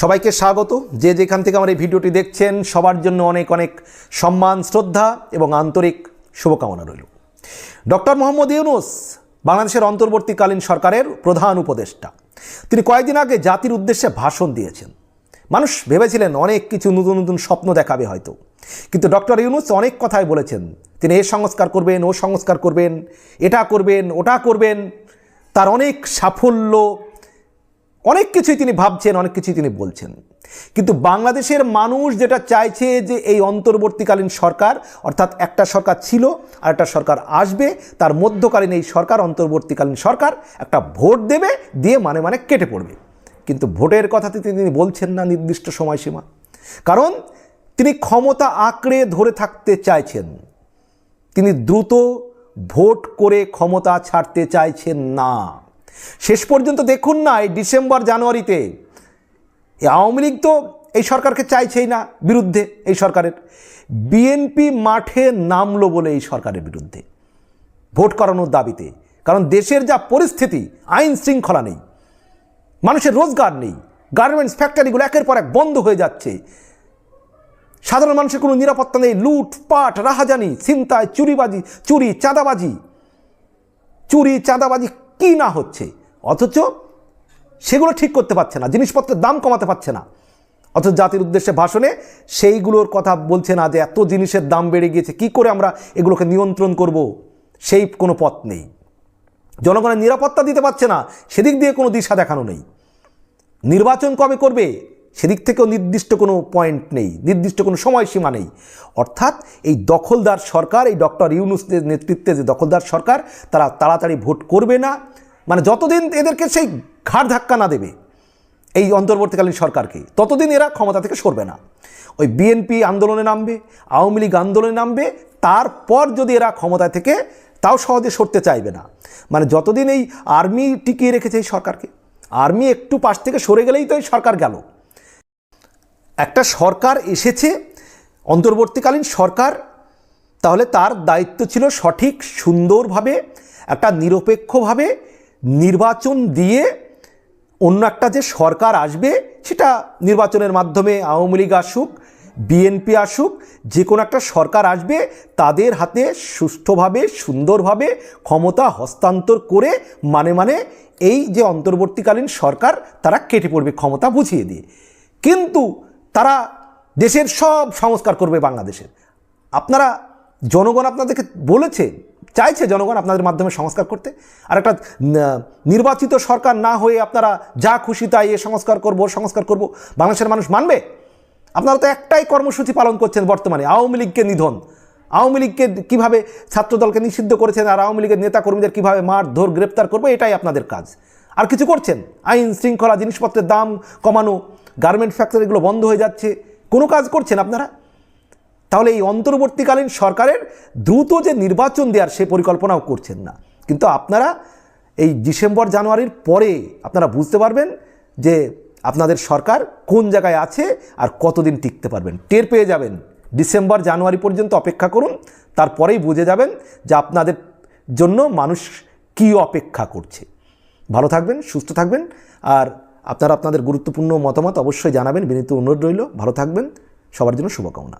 সবাইকে স্বাগত। যে যেখান থেকে আমার এই ভিডিওটি দেখছেন, সবার জন্য অনেক অনেক সম্মান, শ্রদ্ধা এবং আন্তরিক শুভকামনা রইল। ডক্টর মোহাম্মদ ইউনুস বাংলাদেশের অন্তর্বর্তীকালীন সরকারের প্রধান উপদেষ্টা। তিনি কয়েকদিন আগে জাতির উদ্দেশ্যে ভাষণ দিয়েছেন। মানুষ ভেবেছিলেন অনেক কিছু নতুন নতুন স্বপ্ন দেখাবে হয়তো। কিন্তু ডক্টর ইউনুস অনেক কথাই বলেছেন। তিনি এ সংস্কার করবেন, ও সংস্কার করবেন, এটা করবেন, ওটা করবেন। তার অনেক সাফল্য অনেক কিছুই তিনি ভাবছেন, অনেক কিছুই তিনি বলছেন। কিন্তু বাংলাদেশের মানুষ যেটা চাইছে যে এই অন্তর্বর্তীকালীন সরকার, অর্থাৎ একটা সরকার ছিল আর একটা সরকার আসবে, তার মধ্যকালীন এই সরকার, অন্তর্বর্তীকালীন সরকার একটা ভোট দেবে, দিয়ে মানে মানে কেটে পড়বে। কিন্তু ভোটের কথাতে তিনি বলছেন না নির্দিষ্ট সময়সীমা। কারণ তিনি ক্ষমতা আঁকড়ে ধরে থাকতে চাইছেন। তিনি দ্রুত ভোট করে ক্ষমতা ছাড়তে চাইছেন না। শেষ পর্যন্ত দেখুন না এই ডিসেম্বর জানুয়ারিতে। আওয়ামী লীগ তো এই সরকারকে চাইছেই না বিরুদ্ধে এই সরকারের। বিএনপি মাঠে নামলো বলে এই সরকারের বিরুদ্ধে। ভোট করানোর দাবিতে। কারণ দেশের যা পরিস্থিতি, আইন শৃঙ্খলা নেই। মানুষের রোজগার নেই। গার্মেন্টস, ফ্যাক্টরিগুলো একের পর এক বন্ধ হয়ে যাচ্ছে। সাধারণ মানুষের কোনো নিরাপত্তা নেই। লুটপাট রাহাজানি, ছিনতাই, চুরিবাজি, চুরি, চাঁদাবাজি। চুরি, চাঁদাবাজি কি না হচ্ছে? অথচ সেগুলো ঠিক করতে পারছে না, জিনিসপত্রের দাম কমাতে পারছে না। অথচ জাতির উদ্দেশ্যে ভাষণে সেইগুলোর কথা বলছে না যে এত জিনিসের দাম বেড়ে গিয়েছে, কি করে আমরা এগুলোকে নিয়ন্ত্রণ করব? সেই কোনো পথ নেই। জনগণের নিরাপত্তা দিতে পারছে না, সেদিক দিয়ে কোনো দিশা দেখানো নেই। নির্বাচন কবে করবে? সেদিক থেকেও নির্দিষ্ট কোনো পয়েন্ট নেই, নির্দিষ্ট কোনো সময়সীমা নেই। অর্থাৎ এই দখলদার সরকার, এই ডক্টর ইউনুসের নেতৃত্বে যে দখলদার সরকার, তারা তাড়াতাড়ি ভোট করবে না। মানে যতদিন এদেরকে সেই ঘাড় ধাক্কা না দেবে, এই অন্তর্বর্তীকালীন সরকারকে, ততদিন এরা ক্ষমতা থেকে সরবে না। ওই বিএনপি আন্দোলনে নামবে, আওয়ামী লীগ আন্দোলনে নামবে, তারপর যদি এরা ক্ষমতা থেকে, তাও সহজে সরতে চাইবে না। মানে যতদিন এই আর্মি টিকিয়ে রেখেছে এই সরকারকে, আর্মি একটু পাশ থেকে সরে গেলেই তো এই সরকার গেল। একটা সরকার এসেছে, অন্তর্বর্তীকালীন সরকার, তাহলে তার দায়িত্ব ছিল সঠিক, সুন্দরভাবে, একটা নিরপেক্ষভাবে নির্বাচন দিয়ে অন্য একটা যে সরকার আসবে, সেটা নির্বাচনের মাধ্যমে আওয়ামী লীগ আসুক, বিএনপি আসুক, যে কোনো একটা সরকার আসবে, তাদের হাতে সুষ্ঠুভাবে, সুন্দরভাবে ক্ষমতা হস্তান্তর করে মানে মানে এই যে অন্তর্বর্তীকালীন সরকার, তারা কেটে পড়বে ক্ষমতা বুঝিয়ে দিয়ে। কিন্তু তারা দেশের সব সংস্কার করবে বাংলাদেশের। আপনারা জনগণ আপনাদেরকে বলেছে, চাইছে জনগণ আপনাদের মাধ্যমে সংস্কার করতে। আর একটা নির্বাচিত সরকার না হয়ে আপনারা যা খুশি তাই এ সংস্কার করব সংস্কার করব, বাংলাদেশের মানুষ মানবে? আপনারা তো একটাই কর্মসূচি পালন করছেন বর্তমানে, আওয়ামী লীগকে নিধন। আওয়ামী লীগকে কীভাবে ছাত্রদলকে নিষিদ্ধ করেছেন আর আওয়ামী লীগের নেতা কর্মীদের কীভাবে মার ধর গ্রেপ্তার করব, এটাই আপনাদের কাজ। আর কিছু করছেন? আইন শৃঙ্খলা জিনিসপত্রের দাম কমানো গার্মেন্ট ফ্যাক্টরিগুলো বন্ধ হয়ে যাচ্ছে। কোনো কাজ করছেন আপনারা? তাহলে এই অন্তর্বর্তীকালীন সরকারের দ্রুত যে নির্বাচন দেওয়ার সে পরিকল্পনাও করছেন না। কিন্তু আপনারা এই ডিসেম্বর, জানুয়ারির পরে আপনারা বুঝতে পারবেন যে আপনাদের সরকার কোন জায়গায় আছে আর কতদিন টিকতে পারবেন। টের পেয়ে যাবেন। ডিসেম্বর, জানুয়ারি পর্যন্ত অপেক্ষা করুন, তারপরেই বুঝে যাবেন যে আপনাদের জন্য মানুষ কী অপেক্ষা করছে। ভালো থাকবেন, সুস্থ থাকবেন, আর আপনারা আপনাদের গুরুত্বপূর্ণ মতামত অবশ্যই জানাবেন। বিনীত অনুরোধ রইল। ভালো থাকবেন। সবার জন্য শুভকামনা।